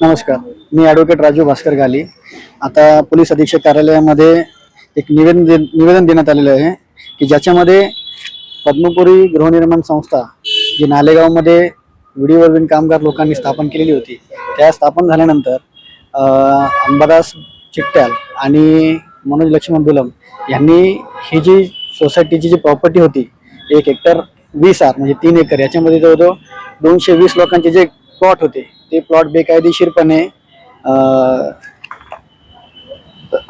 नमस्कार. मी ॲडव्होकेट राजू भास्कर गाली. आता पोलीस अधीक्षक कार्यालयामध्ये एक निवेदन दे निवेदन देण्यात आलेलं आहे की ज्याच्यामध्ये पद्मपुरी गृहनिर्माण संस्था जी नालेगावमध्ये विडीवरवीन कामगार लोकांनी स्थापन केलेली होती त्या स्थापन झाल्यानंतर अंबादास चिट्ट्याल आणि मनोज लक्ष्मण दुलम यांनी ही जी सोसायटीची जी प्रॉपर्टी होती एक हेक्टर वीस आर म्हणजे तीन एकर याच्यामध्ये जवळजवळ दोनशे वीस लोकांचे जे प्लॉट होते. ते प्लॉट बेकायदेशीरपणे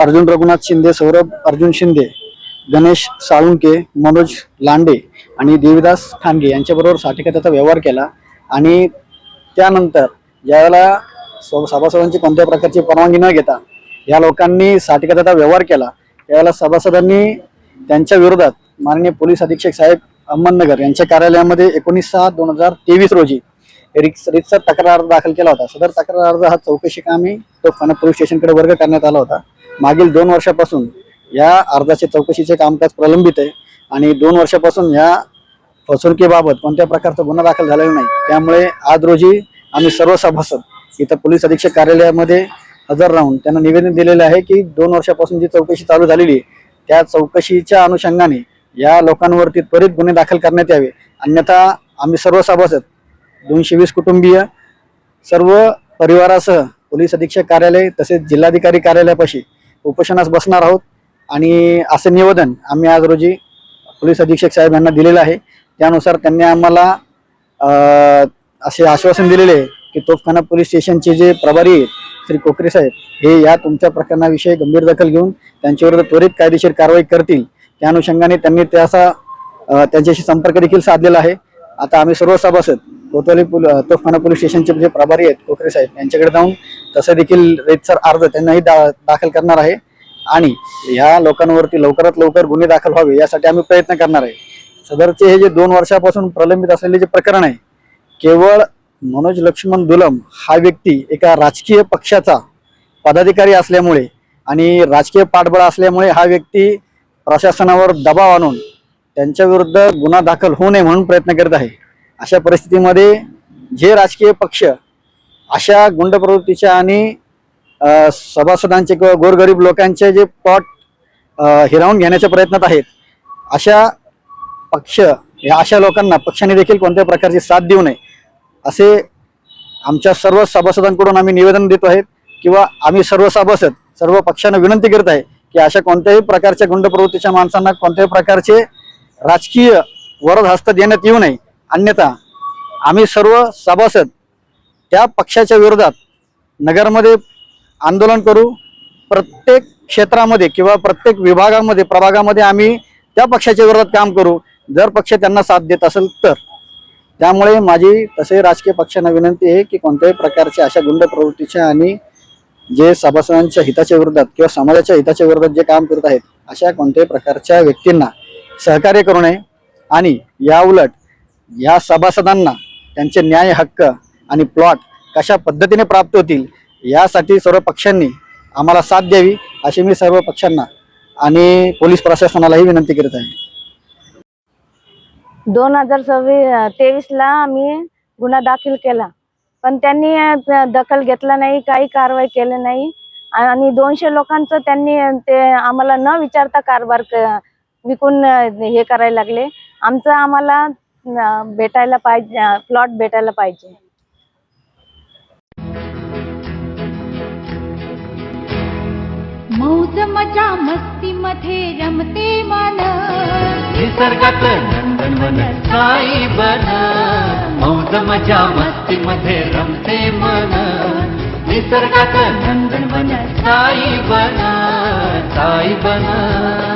अर्जुन रघुनाथ शिंदे सौरभ अर्जुन शिंदे गणेश साळुंके मनोज लांडे आणि देविदास खांडगे यांच्याबरोबर साठेखात्याचा व्यवहार केला. आणि त्यानंतर ज्यावेळेला स- सभासदांची कोणत्याही प्रकारची परवानगी न घेता या लोकांनी साठेखात्याचा व्यवहार केला त्यावेळेला सभासदांनी त्यांच्या विरोधात माननीय पोलीस अधीक्षक साहेब अहमदनगर यांच्या कार्यालयामध्ये एकोणीस सहा दोन हजार तेवीस रोजी रिक्स रिक्सर तक्रार अर्ज दाखल केला होता. सदर तक्रार अर्ज हा चौकशी कामी तोफखाना पोलीस स्टेशनकडे वर्ग करण्यात आला होता. मागील दोन वर्षापासून या अर्जाचे चौकशीचे कामकाज प्रलंबित आहे आणि दोन वर्षापासून या फसवणुकीबाबत कोणत्या प्रकारचा गुन्हा दाखल झालेला नाही. त्यामुळे आज रोजी आम्ही सर्व सभासद इथं पोलीस अधीक्षक कार्यालयामध्ये हजर राहून त्यांना निवेदन दिलेलं आहे की दोन वर्षापासून जी चौकशी चालू झालेली आहे त्या चौकशीच्या अनुषंगाने या लोकांवरती त्वरित गुन्हे दाखल करण्यात यावे. अन्यथा आम्ही सर्व सभासद दोनशे वीस कुटुंबीय सर्व परिवारासह पोलीस अधीक्षक कार्यालय तसेच जिल्हाधिकारी कार्यालयापाशी उपोषणास बसणार आहोत. आणि असे निवेदन आम्ही आज रोजी पोलीस अधीक्षक साहेब यांना दिलेलं आहे. त्यानुसार त्यांनी आम्हाला असे आश्वासन दिलेले आहे की तोफखाना पोलीस स्टेशनचे जे प्रभारी आहेत श्री कोकरे साहेब हे या तुमच्या प्रकरणाविषयी गंभीर दखल घेऊन त्यांच्याविरुद्ध त्वरित कायदेशीर कारवाई करतील. त्या अनुषंगाने त्यांनी त्याचा त्यांच्याशी संपर्क देखील साधलेला आहे. आता आम्ही सर्व सभासद कोतवाली पोल तोफखाना पोलीस स्टेशनचे जे प्रभारी आहेत कोकरे साहेब यांच्याकडे जाऊन तसं देखील रेतसर अर्ज त्यांनाही दा दाखल करणार आहे. आणि या लोकांवरती लवकरात लवकर गुन्हे दाखल व्हावे यासाठी आम्ही प्रयत्न करणार आहे. सदरचे हे जे दोन वर्षापासून प्रलंबित असलेले जे प्रकरण आहे केवळ मनोज लक्ष्मण दुलम हा व्यक्ती एका राजकीय पक्षाचा पदाधिकारी असल्यामुळे आणि राजकीय पाठबळ असल्यामुळे हा व्यक्ती प्रशासनावर दबाव आणून त्यांच्याविरुद्ध गुन्हा दाखल होऊ नये म्हणून प्रयत्न करत आहे. अशा परिस्थितीमध्ये जे राजकीय पक्ष अशा गुंड प्रवृत्तीच्या आणि सभासदांचे किंवा गोरगरीब लोकांचे जे प्लॉट हिरावून घेण्याच्या प्रयत्नात आहेत अशा पक्ष या अशा लोकांना पक्षाने देखील कोणत्याही प्रकारची साथ देऊ नये असे आमच्या सर्व सभासदांकडून आम्ही निवेदन देतो आहेत किंवा आम्ही सर्व सभासद सर्व पक्षांना विनंती करत आहे की अशा कोणत्याही प्रकारच्या गुंड प्रवृत्तीच्या माणसांना कोणत्याही प्रकारचे राजकीय वरद हस्त देण्यात येऊ नये. अन्यथा आम्ही सर्व सभासद त्या पक्षाच्या विरोधात नगरमध्ये आंदोलन करू प्रत्येक क्षेत्रामध्ये किंवा प्रत्येक विभागामध्ये प्रभागामध्ये आम्ही त्या पक्षाच्या विरोधात काम करू. जर पक्ष त्यांना साथ देत असेल तर. त्यामुळे माझी तसे राजकीय पक्षांना विनंती आहे की कोणत्याही प्रकारच्या अशा गुंड प्रवृत्तीच्या आणि जे सभासदांच्या हिताच्या विरोधात किंवा समाजाच्या हिताच्या विरोधात जे काम करत आहेत अशा कोणत्याही प्रकारच्या व्यक्तींना सहकार्य करू नये. आणि याउलट या सभासदांना त्यांचे न्याय हक्क आणि प्लॉट कशा पद्धतीने प्राप्त होतील यासाठी सर्व पक्षांनी आम्हाला साथ द्यावी अशी मी सर्व पक्षांना आणि पोलीस प्रशासनालाही विनंती करत आहे. दोन हजार सव्वीस तेवीसला आम्ही गुन्हा दाखल केला. पण त्यांनी दखल घेतला नाही काही कारवाई केली नाही. आणि दोनशे लोकांचं त्यांनी ते आम्हाला न विचारता कारभार क- विकून हे करायला लागले. आमचं आम्हाला भेटायला पाहिजे प्लॉट भेटायला पाहिजे. मौज मजा मस्ती मध्ये रमते मन. निसर्गात नंदनवन साई बन मौज मजा मस्ती मध्ये रमते मन. निसर्गात नंदनवन साई बन साई बन